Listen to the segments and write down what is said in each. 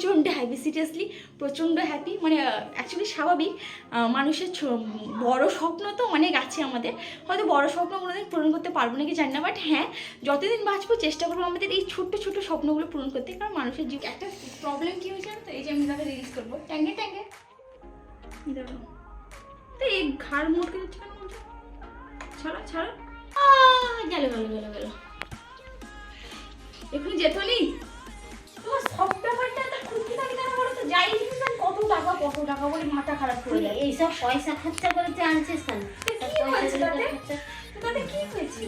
প্রচণ্ড happy seriously প্রচণ্ড happy মানে অ্যাকচুয়ালি স্বাভাবিক মানুষের বড় স্বপ্ন তো অনেক আছে আমাদের। হয়তো বড় স্বপ্ন কোনোদিন পূরণ করতে পারব নাকি জানি না বাট হ্যাঁ যতদিন বাঁচবো চেষ্টা করব আমাদের এই ছোট্ট ছোট্ট স্বপ্নগুলো পূরণ করতে, কারণ মানুষের জীব একটা প্রবলেম কী হয়েছে তো? এই যে আমি তাকে রিলিজ করব। ট্যাঙ্গে ট্যাঙ্গে তো এই ঘাড় মোটকে যাচ্ছে? ছাড়ো ছাড়ো। গেল গেল গেল গেল। এখনই যেত নি এইসব পয়সা খরচা করে তুই আনছিস কেন? তো কি হয়েছে তাতে? তো তাতে কি হয়েছে?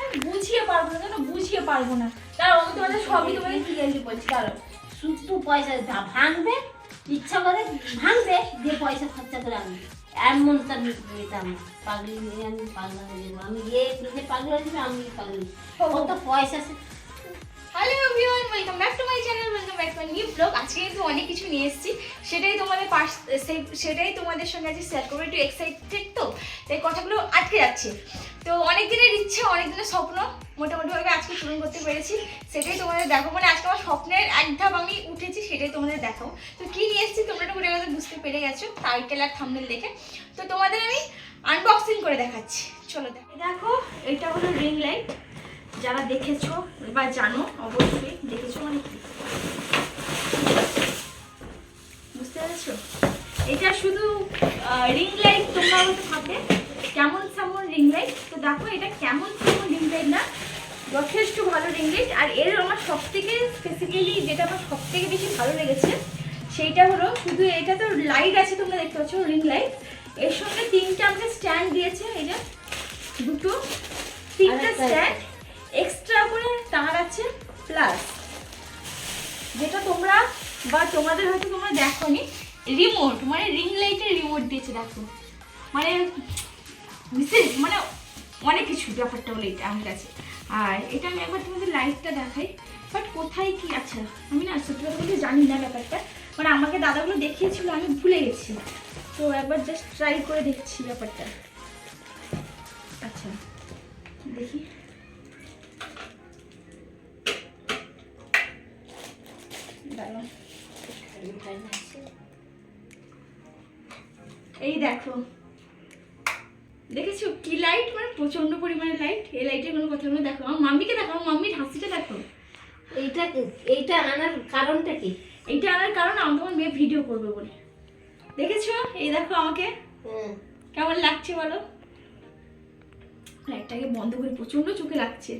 আমি বুঝিয়ে পারব না বুঝিয়ে পারব না? তার আমি তোমাদের সবই তোমাকে ক্লিয়ারলি বলছি দাঁড়াও। শুধু পয়সা ভাঙবে ইচ্ছা করে ভাঙবে দিয়ে পয়সা খরচা করে আনবে। এমন তার নিতাম পাগলি নিয়ে আমি পাগলা হয়ে যাব। আমি গিয়ে পাগলা আমি পাগলি। কত পয়সা hello everyone welcome back to my channel welcome back to new আজকে কিন্তু অনেক কিছু নিয়ে এসেছি। সেটাই তোমাদের পাশ সেটাই তোমাদের সঙ্গে আজকে শেয়ার করব, একটু এক্সাইটেড তো, তাই কথাগুলো আটকে যাচ্ছে। তো অনেক দিনের ইচ্ছে অনেক দিনের স্বপ্ন, মোটামুটিভাবে আজকে পূরণ করতে পেরেছি। সেটাই তোমাদের দেখো মানে আজকে আমার স্বপ্নের এক ধাপ আমি উঠেছি, সেটাই তোমাদের দেখো তো কি নিয়ে এসেছি তোমরা একটু করে বুঝতে পেরে গেছো টাইটেল আর থাম্বনেল দেখে। তো তোমাদের আমি আনবক্সিং করে দেখাচ্ছি। চলো দেখো। এটা হলো রিং লাইট যারা দেখেছ বা জানো অবশ্যই দেখেছ মানে কি বুঝতে পেরেছ? এটা শুধু রিং লাইট তোমরা হয়তো ভাববে কেমন সামন রিং লাইট তো দেখো এটা কেমন সামন রিং লাইট না? যথেষ্ট ভালো রিং লাইট আর এর আমার সব থেকে স্পেসিফিক্যালি যেটা আমার সব থেকে বেশি ভালো লেগেছে সেইটা হলো শুধু এটা তো লাইট আছে তোমরা দেখতে পাচ্ছ রিং লাইটের সঙ্গে তিনটা আমাকে স্ট্যান্ড দিয়েছে এটা দুটো। তিনটা স্ট্যান্ড এক্সট্রা করে তার আছে প্লাস যেটা তোমরা বা তোমাদের হয়তো তোমরা দেখোনি রিমোট মানে রিং লাইটের রিমোট দিয়েছে, দেখো। মানে বিশেষ মানে অনেক কিছু ব্যাপারটা হলো এটা আমার কাছে। আর এটা আমি একবার তোমাদের লাইটটা দেখাই। বাট কোথায় কি আচ্ছা আমি না সত্যি কথা বলতে জানি না ব্যাপারটা। মানে আমাকে দাদাগুলো দেখিয়েছিল, আমি ভুলে গেছি। তো একবার জাস্ট ট্রাই করে দেখছি ব্যাপারটা। আচ্ছা দেখি। এই দেখো। দেখেছ কি লাইট মানে প্রচণ্ড পরিমাণে লাইট এই লাইটের কোনো কথা বলে দেখো আমার মাম্মিকে দেখো আমার মাম্মির হাসিটা দেখো। এইটা এইটা আনার কারণটা কি? এইটা আনার কারণ আমি তোমার মেয়ে ভিডিও করবে বলে। দেখেছ? এই দেখো আমাকে। কেমন লাগছে বলো? লাইটটাকে বন্ধ করে প্রচণ্ড চোখে লাগছে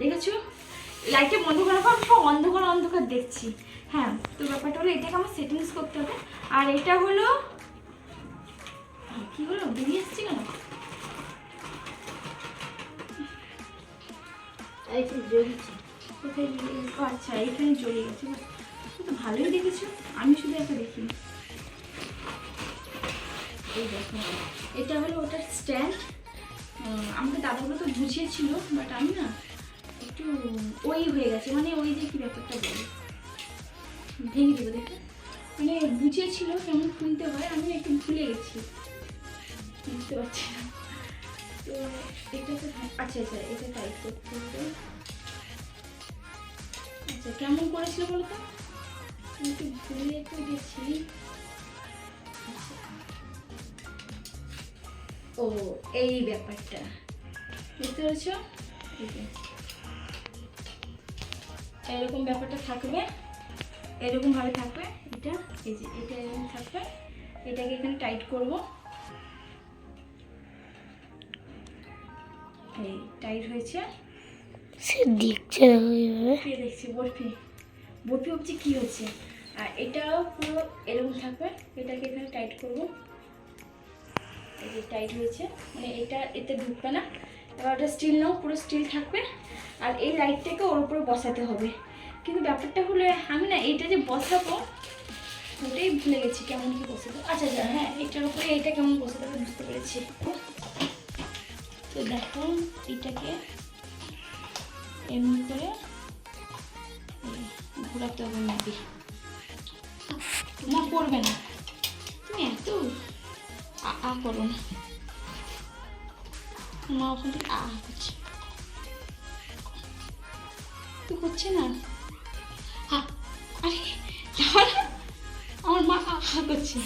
দেখেছ? লাইটটা বন্ধ করার পর আমি সব অন্ধকার অন্ধকার দেখছি। হ্যাঁ তো ব্যাপারটা হলো এটাকে আমার সেটিংস করতে হবে। আর এটা হলো কি হলো? বেরিয়ে আসছে কেন? আচ্ছা এখানে চলে গেছে তো ভালোই দেখেছ। আমি শুধু একটা দেখি এই দেখো এটা হলো ওটার স্ট্যান্ড আমাকে দাদাগুলো তো বুঝিয়েছিল বাট আমি না একটু ওই হয়ে গেছে মানে ওই যে কি ব্যাপারটা বলি? ভেঙে দেবো দেখে। মানে বুঝিয়েছিল কেমন খুলতে হয়, আমি একটু ভুলে গেছি। বুঝতে পারছি না। তো এটা তো আচ্ছা আচ্ছা এটা টাইট করতে হবে। আচ্ছা কেমন করেছিল বলো তো? আমি একটু ভুলে একটু গেছি। ও, এই ব্যাপারটা। বুঝতে পেরেছ? এই যে। এরকম ব্যাপারটা থাকবে। এরকম ভাবে থাকবে। এটা এই যে এটা এরকম থাকবে। এটাকে এখানে টাইট করব। এই টাইট হয়েছে। সে দেখছে কে দেখছি বরফি। বরফি হচ্ছে কি হচ্ছে। আর এটাও পুরো এরকম থাকবে। এটাকে এখানে টাইট করব। এই যে টাইট হয়েছে। মানে এটা এতে ঢুকবে না। এবার ওটা স্টিল নাও, পুরো স্টিল থাকবে। আর এই লাইটটাকে ওর উপরে বসাতে হবে। কিন্তু ব্যাপারটা হলো, আমি না এইটা যে বসাবো, ওটাই ভুলে গেছি কেমন কি বসাবো। আচ্ছা আচ্ছা হ্যাঁ এটার উপরে এটা কেমন বসাতে হবে বুঝতে পেরেছি। তো দেখো এটাকে এমনি করে ঘোরাতে হবে নাকি না করবে না। তুমি এত আ করো না। ওখান থেকে তো করছে না। আমার মা করছে।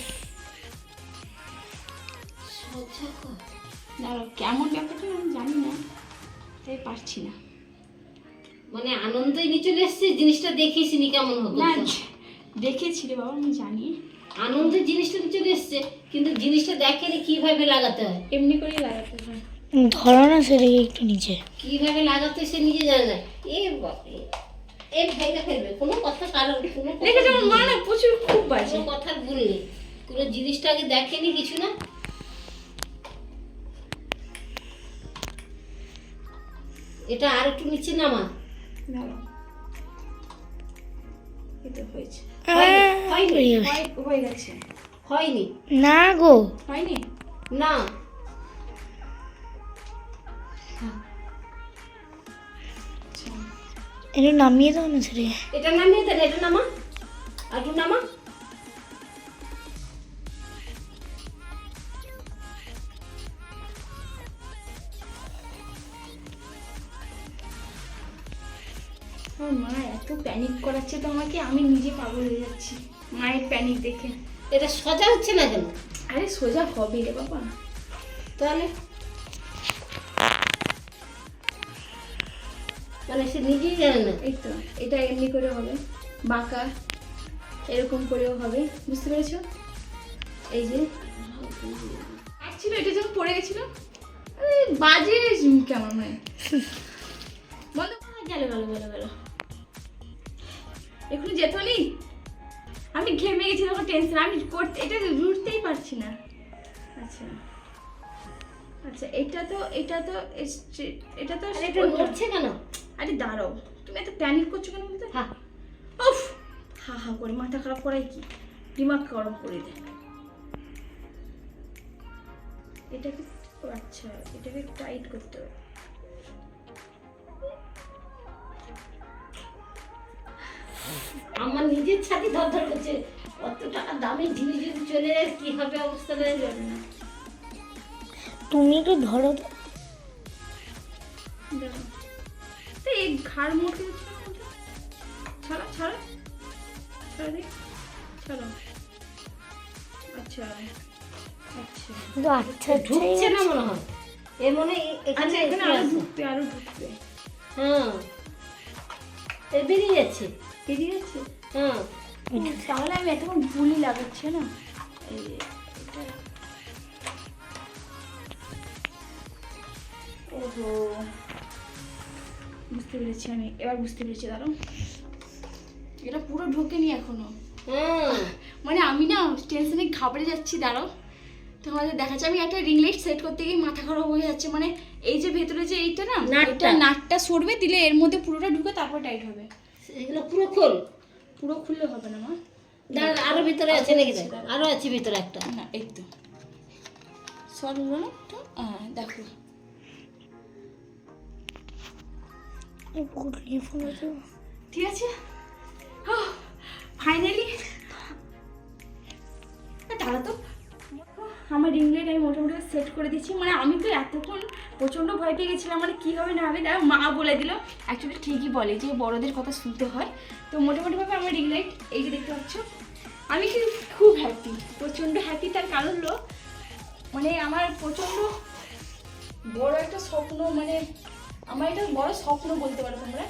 দাঁড়াও কেমন ব্যাপারটা আমি জানি না তাই পারছি না। মানে আনন্দই নিয়ে চলে এসছে জিনিসটা দেখিসনি কেমন হবে না দেখেছি বাবা আমি জানি। আনন্দের জিনিসটা নিয়ে চলে এসছে কিন্তু জিনিসটা দেখে কীভাবে লাগাতে হয়? এমনি করেই লাগাতে হয়। ধরো না সেটাকে একটু নিচে। কীভাবে লাগাতে সে নিজে জানে না। এ বাপরে। এ ভেঙে ফেলবে। কোনো কথা কারণ কোনো কথা আমার ভুল মা না প্রচুর খুব বাজে। কোনো কথার ভুল নেই কোনো জিনিসটা আগে দেখেনি কিছু না? এটা আর একটু নিচে নামা। হয়েছে। হয়নি, হয়নি হয়ে গেছে। হয়নি। না গো। হয়নি? না। একটু নামিয়ে দাও না সেটাকে এটা নামিয়ে দেন এটা নামা। আর নামা আমার মা এত প্যানিক করাচ্ছে তো আমাকে আমি নিজে পাগল হয়ে যাচ্ছি। মায়ের প্যানিক দেখে। এটা সোজা হচ্ছে না কেন? আরে সোজা হবে রে বাবা। তাহলে মানে সে নিজেই জানে না। এই তো এটা এমনি করে হবে। বাঁকা এরকম করেও হবে। বুঝতে পেরেছ? এই যে। ছিল এটা যখন পড়ে গেছিল বাজে কেমন হয়? বন্ধ গেল গেল গেল গেল। এখনও যেত নি আমি ঘেমে গেছি তখন টেনশন আমি করতে এটা রুটতেই পারছি না। আচ্ছা। আচ্ছা এটা তো এটা তো এটা তো এটা নড়ছে কেন? আরে দাঁড়াও তুমি এত প্যানিক করছ কেন বলতে? হ্যাঁ। উফ হা হা করে মাথা খারাপ করাই কি? দিমাগ গরম করে দেয় এটাকে আচ্ছা এটাকে টাইট করতে হবে। আমার নিজের ছাতি ধর ধর করছে। অত টাকা দামি জিনিস যদি চলে যায় কি হবে অবস্থা নেই যাবে না। তুমি একটু ধরো তো। এই ঘাড় মোটকে? ছাড়া ছাড়া। ছাড়া দিই ছাড়া। আচ্ছা আচ্ছা। আচ্ছা ঢুকছে না মনে হয়। মনে হয় এ- আচ্ছা এখানে এখানে আরও ঢুকবে আরও ঢুকবে। হ্যাঁ এ বেরিয়ে যাচ্ছে। বেরিয়ে যাচ্ছে? হ্যাঁ তাহলে আমি এতক্ষণ ভুলই লাগাচ্ছি না? এই ওহো। বুঝতে পেরেছি আমি এবার বুঝতে পেরেছি দাঁড়াও। এটা পুরো ঢোকেনি এখনও। মানে আমি না টেনশনে ঘাবড়ে যাচ্ছি দাঁড়াও। তোমাদের দেখাচ্ছে আমি একটা রিং লাইট সেট করতে গিয়ে মাথা খারাপ হয়ে যাচ্ছে মানে এই যে ভেতরে যে এইটা না নাটটা। নাটটা সরবে দিলে এর মধ্যে পুরোটা ঢুকে তারপর টাইট হবে। এগুলো পুরো খোল। পুরো খুললে হবে না মা। দাঁড়া আরও ভিতরে আছে নাকি আরও আছে ভিতরে একটা। না এই তো। সর না হ্যাঁ দেখো। ঠিক আছে? ফাইনালি দাঁড়া তো। আমার রিং লাইট আমি মোটামুটি সেট করে দিচ্ছি মানে আমি তো এতক্ষণ প্রচণ্ড ভয় পেয়ে গেছিলাম মানে কী হবে না হবে তার মা বলে দিল। অ্যাকচুয়ালি ঠিকই বলে যে বড়দের কথা শুনতে হয়। তো মোটামুটিভাবে আমার রিং লাইট এই যে দেখতে পাচ্ছ, আমি কিন্তু খুব হ্যাপি প্রচণ্ড হ্যাপি তার কারণ হলো মানে আমার প্রচণ্ড বড় একটা স্বপ্ন মানে আমার এটা বড় স্বপ্ন বলতে পারো তোমরা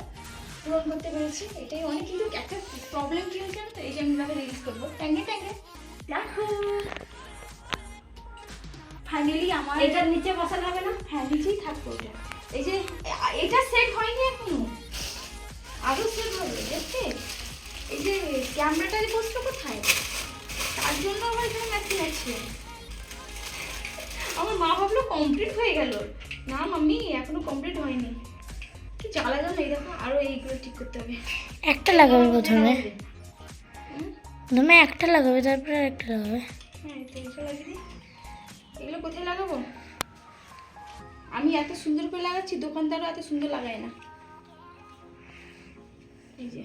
পূরণ করতে পেরেছি এটাই অনেক। কিন্তু একটা প্রবলেম কি হয়েছে তো? এই যে আমি ভাবে রিলিজ করব। ট্যাঙ্গে ট্যাঙ্গে ফাইনালি আমার এটার নিচে বসানো হবে না? হ্যাঁ নিচেই থাকব ওটা এই যে এটা সেট হয়নি এখনও। আরও সেট হবে দেখতে এই যে ক্যামেরাটা বসল কোথায়? তার জন্য আমার এখানে মেশিন আছে। আমার মা ভাবলো কমপ্লিট হয়ে গেল। না মাম্মি এখনও কমপ্লিট হয়নি। কি জ্বালা জানো এই দেখো আরও এইগুলো ঠিক করতে হবে। একটা লাগাবে প্রথমে। হুম? প্রথমে একটা লাগাবে তারপরে একটা লাগাবে। হ্যাঁ এই তো লাগিয়ে দিই। এগুলো কোথায় লাগাবো? আমি এত সুন্দর করে লাগাচ্ছি দোকানদারও এত সুন্দর লাগায় না। এই যে।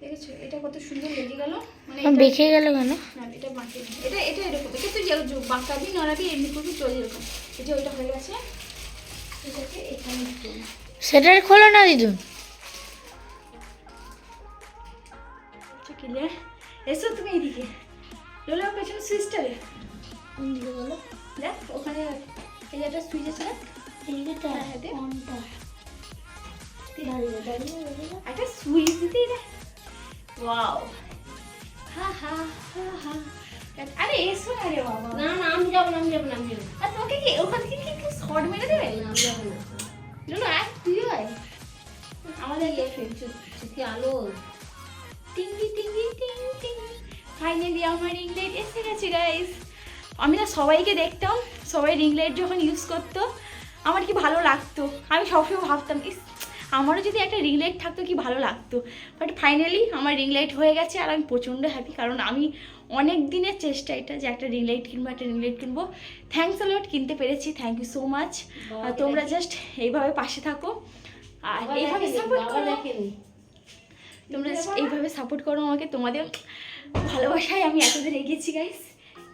দেখেছ? এটা কত সুন্দর লেগে গেল। মানে বেঁকে গেল কেন? না এটা বাঁকে এটা এটা এরকম। এটা তুই যেরকম বাঁকাবি নড়াবি এমনি করবি চলে এরকম। এটা ওইটা হয়ে গেছে। এটাকে এখানে সেটার খোলো না আচ্ছা ক্লিয়ার এসো তুমি এইদিকে এগুলো পেছনে সুইচটারে কোন দিকে বলো? দেখ ওখানে এই যে একটা সুইচ আছে। এইটা হ্যাঁ, দে। দাঁড়িয়ে একটা সুইচ দিতেই দেখ। ওয়াও আরে এসো না রে বাবা। না না আমি যাব না আমি যাব না আমি যাব আর তোমাকে কি ওখান থেকে কি শর্ট মেরে দেবে? না, আমি যাব না। না এক তুই হয়? আমাদের ইয়ে কি আলো। টিঙ্গি টিঙ্গি টিং টিং। ফাইনালি আমার রিং লাইট এসে গেছে গাইস আমি না সবাইকে দেখতাম সবাই রিং লাইট যখন ইউজ করতো আমার কি ভালো লাগতো? আমি সবসময় ভাবতাম ইস আমারও যদি একটা রিং লাইট থাকতো কি ভালো লাগতো। বাট ফাইনালি আমার রিং লাইট হয়ে গেছে আর আমি প্রচণ্ড হ্যাপি কারণ আমি অনেক দিনের চেষ্টা এটা যে একটা রিং লাইট কিনবো একটা রিং লাইট কিনবো। থ্যাংকস অলট কিনতে পেরেছি থ্যাংক ইউ সো মাচ আর তোমরা জাস্ট এইভাবে পাশে থাকো। আর এইভাবে সাপোর্ট করো। তোমরা এইভাবে সাপোর্ট করো আমাকে তোমাদের ভালোবাসায় আমি এতদিন এগিয়েছি গাইস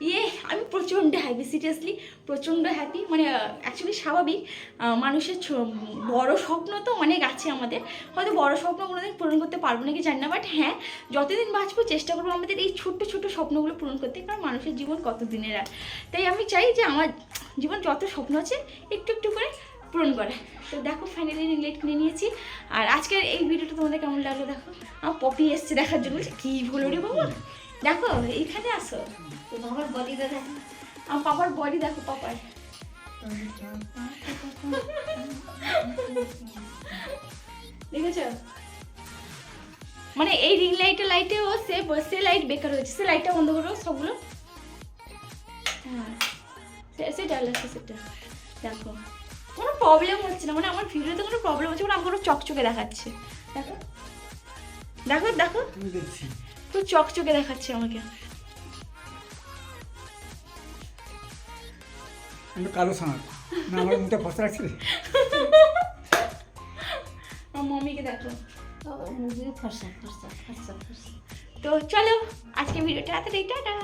ইয়ে আমি প্রচণ্ড হ্যাপি সিরিয়াসলি প্রচণ্ড হ্যাপি মানে অ্যাকচুয়ালি স্বাভাবিক মানুষের বড় স্বপ্ন তো অনেক আছে আমাদের। হয়তো বড় স্বপ্ন কোনোদিন পূরণ করতে পারব নাকি জানি না বাট হ্যাঁ যতদিন বাঁচবো চেষ্টা করব আমাদের এই ছোট্ট ছোট্ট স্বপ্নগুলো পূরণ করতে, কারণ মানুষের জীবন কত দিনের আর। তাই আমি চাই যে আমার জীবন যত স্বপ্ন আছে একটু একটু করে পূরণ করে। তো দেখো ফাইনালি রিংলাইট কিনে নিয়েছি। আর আজকের এই ভিডিওটা তোমাদের কেমন লাগল দেখো? আমার পপি এসছে দেখার জন্য। কী হলো রে বাবা? দেখো, এইখানে আসো। তো বাবার দেখ। আমার পাপার বডি দেখো, পাপার। দেখেছ? মানে এই রিং লাইটের লাইটেও সে সে লাইট বেকার হয়েছে। সে লাইটটা বন্ধ করো, সবগুলো। হ্যাঁ সেটা সেটা। দেখো। কোনো প্রবলেম হচ্ছে না। মানে আমার ভিডিওতে কোনো প্রবলেম হচ্ছে মানে আমার কোনো চকচকে দেখাচ্ছে। দেখো। দেখো দেখো। পুরো চকচকে দেখাচ্ছে আমাকে। আমি তো কালো সাঁত না আমার মুখটা ফসা রাখছি আমার মমিকে দেখো। বাবার মুখে ফর্সা ফর্সা ফর্সা ফর্সা তো চলো আজকে ভিডিওটা এতটাই টাটা।